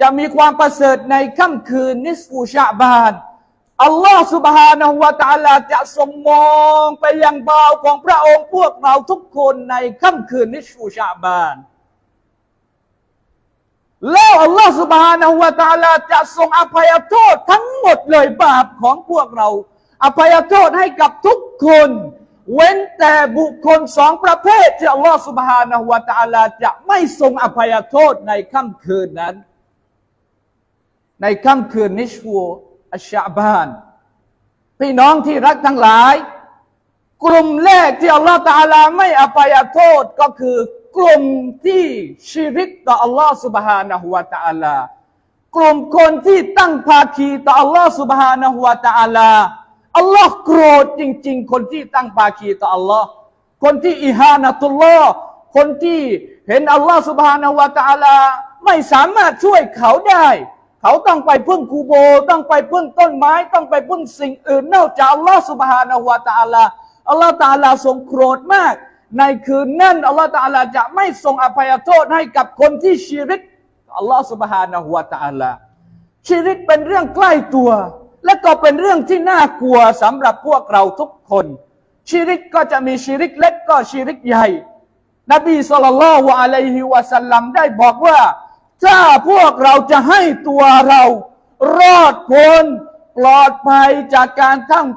จะมีความประเสริฐในค่ำคืนนิสฟูชาบานอัลลอฮฺสุบฮานะฮูวะตาลาจะทรงมองไปยังเบาของพระองค์พวกเราทุกคนในค่ำคืนนิสฟูชาบานแล้วอัลลอฮฺสุบฮานะฮูวะตาลาจะทรงอภัยโทษทั้งหมดเลยบาปของพวกเรา อภัยโทษให้กับทุกคน เว้นแต่บุคคลสองประเภทที่อัลลอฮฺสุบฮานะฮูวะตาลาจะไม่ทรงอภัยโทษในค่ำคืนนั้น ในค่ำคืนนิชฟูอัชาบานพี่น้องที่รักทั้งหลาย กลุ่มแรกที่อัลลอฮฺตาลาไม่อภัยโทษก็คือกลุ่มที่ชีริกต่ออัลลอฮฺสุบฮานะฮุวาตาลากลุ่มคนที่ตั้งภาคีต่ออัลลอฮฺสุบฮานะฮุวาตาลาอัลลอฮ์โกรธจริง ๆ คนที่ตั้งภาคีต่ออัลลอฮ์คนที่อิฮานะตุลลอฮ์คนที่เห็นอัลลอฮ์สุบฮานะฮุวาตาลาไม่สามารถช่วยเขาได้ เขาต้องไปพึ่งกูโบ ต้องไปพึ่งต้นไม้ ต้องไปพึ่งสิ่งอื่นนอกจากอัลลอฮ์สุบฮานาวะตาลาอัลลอฮ์ตาลาทรงโกรธมาก ในคืนนั้นอัลลอฮ์ตาลาจะไม่ทรงอภัยโทษให้กับคนที่ชีริกอัลลอฮ์สุบฮานาวะตาลาชีริกเป็นเรื่องใกล้ตัว และก็เป็นเรื่องที่น่ากลัวสำหรับพวกเราทุกคนชีริกก็จะมีชีริกเล็กก็ชีริกใหญ่ นบีสุลต่านละวะอะลัยฮิวะสัลลัมได้บอกว่า ถ้าพวกเราจะให้ตัวเรา รอดพ้นปลอดภัยจากการทั้ง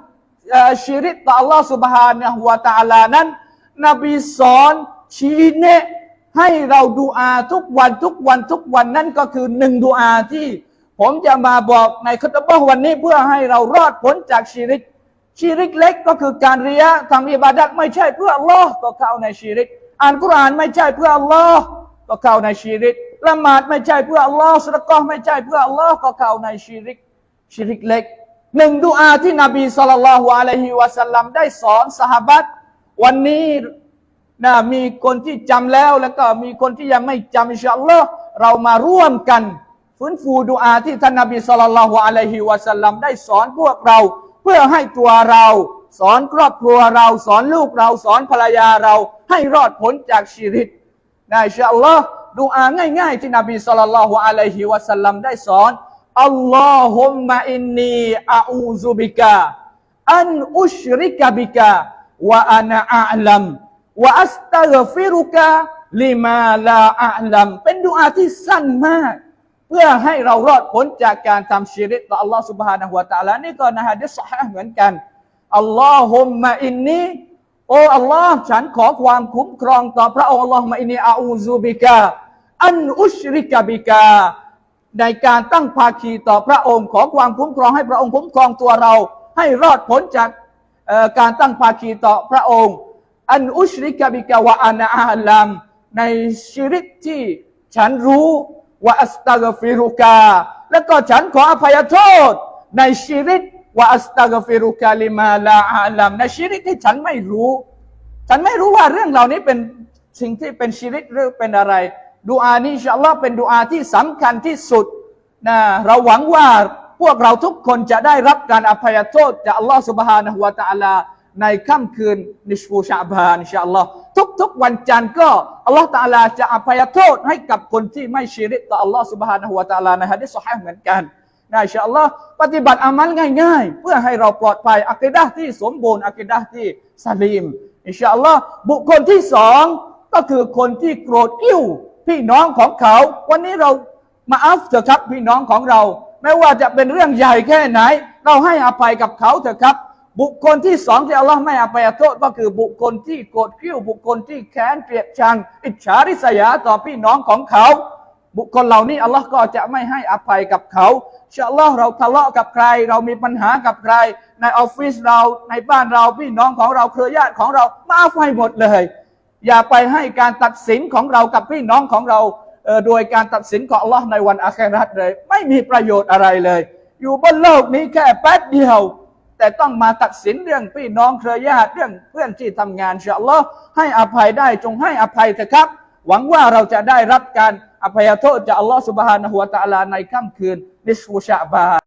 เอ่อชิริกต่อ Allah سبحانه และ تعالى นั้น นบีสอนชี้แนะให้เราดูอาทุกวันทุกวันทุกวันนั่นก็คือหนึ่งดูอาที่ ผมจะมาบอกในคุตบะห์วันนี้เพื่อให้เรารอดพ้นจากชิริก ชิริกเล็กก็คือการเรียะทำอิบาดัตไม่ใช่เพื่ออัลลอฮ์ก็เข้าในชิริก อ่านกุรอานไม่ใช่เพื่ออัลลอฮ์ก็เข้าในชิริก ละหมาดไม่ใช่เพื่ออัลลอฮ์สุลกอฮ์ไม่ใช่เพื่ออัลลอฮ์ก็เข้าในชิริกชิริกเล็กหนึ่งดูอาที่นบีสุลต่านละฮ์อะลัยฮิวะสัลลัมได้สอนสหบัตวันนี้นะมีคนที่จำแล้วแล้วก็มีคนที่ยังไม่จำอินชาอัลลอฮ์เรามาร่วมกันฟื้นฟูดูอาที่ท่านนบีสุลต่านละฮ์อะลัยฮิวะสัลลัมได้สอนพวกเรา เพื่อให้ตัวเรา สอนครอบครัวเราสอนลูกเราสอนภรรยาเรา ให้รอดพ้นจากชีริตนะอินชาอัลลอฮ์ ดูอาง่าย ๆ ที่นบีสุลต่านละฮ์อะลัยฮิวะสัลลัมได้สอนอัลลอฮุมมะอินนีอาอูซุบิกะอันอุชริกะบิกะวะอานะอัลลัมวะอัสตัฆฟิรุกะลิมาลาอัลลัมเป็นดูอาที่สั้นมาก เพื่อให้เรารอดพ้นจากการทำชีริกต่อ Allah Subhanahu Wa Taala นี่ก็นะฮะดิสฮะเหมือนกันอัลลอฮุมมะอินนีโอ้อัลลอฮ์ฉันขอความคุ้มครองต่อพระองค์อัลลอฮ์มะอินนีอาอูซูบิกา อันอุชริกะบิกา ในการตั้งภาคีต่อพระองค์ขอความคุ้มครองให้พระองค์คุ้มครองตัวเรา ให้รอดพ้นจากการตั้งภาคีต่อพระองค์ อันอุชริกะบิกะวะอานะอาลัมในชีริกที่ฉันรู้ว่าอัสตัฆฟิรุกา แล้วก็ฉันขออภัยโทษ ในชีริกว่าอัสตัฆฟิรุกาลิมาลาอาลัมในชีริกที่ฉันไม่รู้ ฉันไม่รู้ว่าเรื่องเหล่านี้เป็นสิ่งที่เป็นชีริกหรือเป็นอะไร ดูอานี้อัลลอฮ์เป็นดูอาที่สำคัญที่สุดนะเราหวังว่าพวกเราทุกคนจะได้รับการอภัยโทษจากอัลลอฮ์สุบฮานะฮุวาตาลาในค่ำคืนนิชฟูชาบานอัลลอฮ์ทุกๆวันจันทร์ก็อัลลอฮ์ตาลาจะอภัยโทษให้กับคนที่ไม่ชีริกต่ออัลลอฮ์สุบฮานะฮุวาตาลาในฮะดิษสฮะเหมือนกันนะอัลลอฮ์ปฏิบัติอามัลง่าย ๆ เพื่อให้เราปลอดภัยอักิดะที่สมบูรณ์อักิดะที่สลีมอินชาอัลลอฮ์บุคคลที่สองก็คือคนที่โกรธกิ้ว พี่น้องของเขา วันนี้เรามาอัฟเถอะครับ พี่น้องของเรา ไม่ว่าจะเป็นเรื่องใหญ่แค่ไหน เราให้อภัยกับเขาเถอะครับ บุคคลที่สองที่อัลลอฮ์ไม่อภัยโทษก็คือบุคคลที่โกรธกิ้วบุคคลที่แค้นเกลียดชัง อิจฉาริษยาต่อพี่น้องของเขา บุคคลเหล่านี้อัลลอฮ์ก็จะไม่ให้อภัยกับเขาอินชาอัลลอฮ์เราทะเลาะกับใคร เรามีปัญหากับใคร ในออฟฟิศเราในบ้านเราพี่น้องของเราเครือญาติของเรามาอภัยหมดเลย อย่าไปให้การตัดสินของเรากับพี่น้องของเราโดยการตัดสินของอัลลอฮ์ในวันอาครัตเลย ไม่มีประโยชน์อะไรเลย อยู่บนโลกนี้แค่แป๊บเดียว แต่ต้องมาตัดสินเรื่องพี่น้องเครือญาติเรื่องเพื่อนที่ทำงานเชื่ลอให้อภัยได้จงให้อภัยเถอะครับ หวังว่าเราจะได้รับการอภัยโทษจากอัลลอฮ์สุบฮานะฮุวาตะลาในค่ำคืนนิสฟูชะบา